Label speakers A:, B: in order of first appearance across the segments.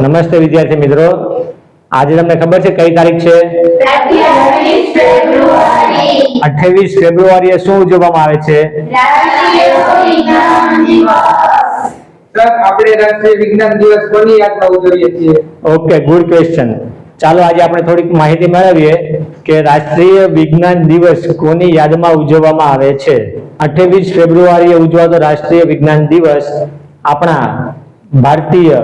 A: નમસ્તે વિદ્યાર્થી મિત્રો. આજે તમને ખબર છે કઈ તારીખ છે?
B: અઠ્યાવીસ ફેબ્રુઆરી
A: ફેબ્રુઆરીએ શું ઉજવવામાં આવે છે?
B: રાષ્ટ્રીય વિજ્ઞાન દિવસ
C: આપણે રાષ્ટ્રીય વિજ્ઞાન દિવસ કોની યાદમાં ઉજવીએ છીએ?
A: Okay good question. ચાલો આજે આપણે થોડીક માહિતી મેળવીએ કે રાષ્ટ્રીય વિજ્ઞાન દિવસ કોની યાદમાં ઉજવવામાં આવે છે? અઠ્યાવીસ ફેબ્રુઆરીએ ઉજવાતો રાષ્ટ્રીય વિજ્ઞાન દિવસ આપણા ભારતીય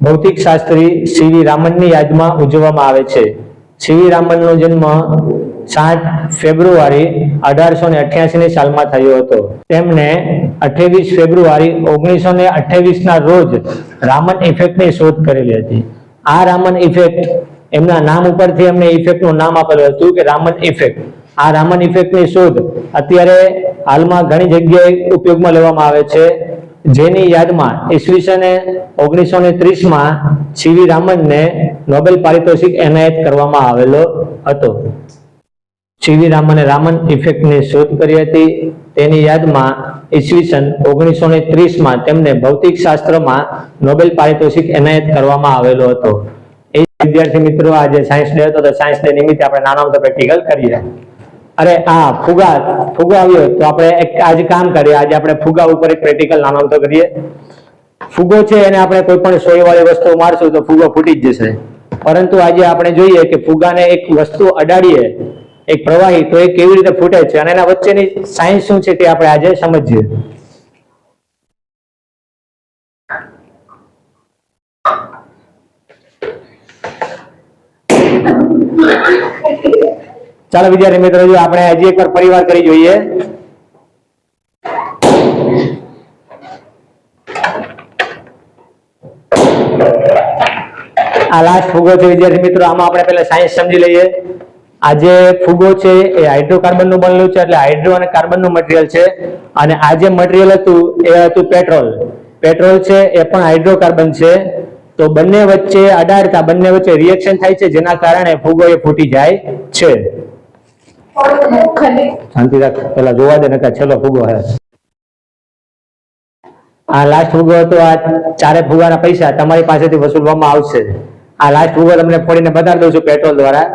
A: ભૌતિક શાસ્ત્રી સીવી રામનની યાદમાં ઉજવવામાં આવે છે. સીવી રામનનો જન્મ સાત ફેબ્રુઆરી અઢારસો ને અઠ્યાસી ની સાલમાં થયો હતો. તેમને અઠ્યાવીસ ફેબ્રુઆરી ઓગણીસો ને અઠ્યાવીસ ના રોજ રામન ઇફેક્ટની શોધ કરેલી હતી. આ રામન ઇફેક્ટ એમના નામ ઉપરથી એમને ઇફેક્ટનું નામ આપેલું હતું કે રામન ઇફેક્ટ. આ રામન ઇફેક્ટની શોધ અત્યારે હાલમાં ઘણી જગ્યાએ ઉપયોગમાં લેવામાં આવે છે. જેની યાદમાં ઈસવીસને ઓગણીસો ને ત્રીસમાં સીવી રામનને નોબેલ પારિતોષિક એનાયત કરવામાં આવેલો હતો. સીવી રામને રામન ઇફેક્ટની શોધ કરી હતી. તેની યાદમાં ઈસવીસન ઓગણીસો ને ત્રીસમાં તેમને ભૌતિક શાસ્ત્રમાં નોબેલ પારિતોષિક એનાયત કરવામાં આવેલો હતો. એ વિદ્યાર્થી મિત્રો, આજે સાયન્સ ડે હતો, તો સાયન્સ ડે નિમિત્તે આપણે નાનો મોટા પ્રેક્ટિકલ કરીએ. અરે હા, ફુગા ફુગા આવ્યો તો આપણે એક આજે કામ કરીએ. આજે આપણે ફુગા ઉપર એક પ્રેક્ટિકલ અમથો કરીએ. ફુગો છે એને આપણે કોઈ પણ સોય વાળી વસ્તુ મારશું તો ફુગો ફૂટી જ જશે. પરંતુ આજે આપણે જોઈએ કે ફુગાને એક વસ્તુ અડાડીએ, એક પ્રવાહી, તો એ કેવી રીતે ફૂટે છે અને એના વચ્ચેની સાયન્સ શું છે તે આપણે આજે સમજીએ. ચાલો વિદ્યાર્થી મિત્રો આપણે હજી એકવાર પરિવાર કરી જોઈએ. આ લાસ્ટ ફુગો છે વિદ્યાર્થી મિત્રો, આમાં આપણે પહેલા સાયન્સ સમજી લઈએ. આ જે ફુગો છે એ હાઇડ્રોકાર્બનનું બનેલું છે, એટલે હાઇડ્રો અને કાર્બનનું મટીરિયલ છે. અને આ જે મટીરિયલ હતું, એ હતું પેટ્રોલ પેટ્રોલ છે, એ પણ હાઇડ્રોકાર્બન છે. તો બંને વચ્ચે અડાડતા બંને વચ્ચે રિએક્શન થાય છે, જેના કારણે ફુગો એ ફૂટી જાય છે. શાંતિ રાખ. પેલા જોવા દે નકા છેલ્લો ફુગો હે. આ લાસ્ટ ફુગો હતો, આ ચારે ફુગાના પૈસા તમારી પાસેથી વસૂલવામાં આવશે. આ લાસ્ટ ફુગો તમને ફોડીને બતાવી દઉં છું પેટ્રોલ દ્વારા.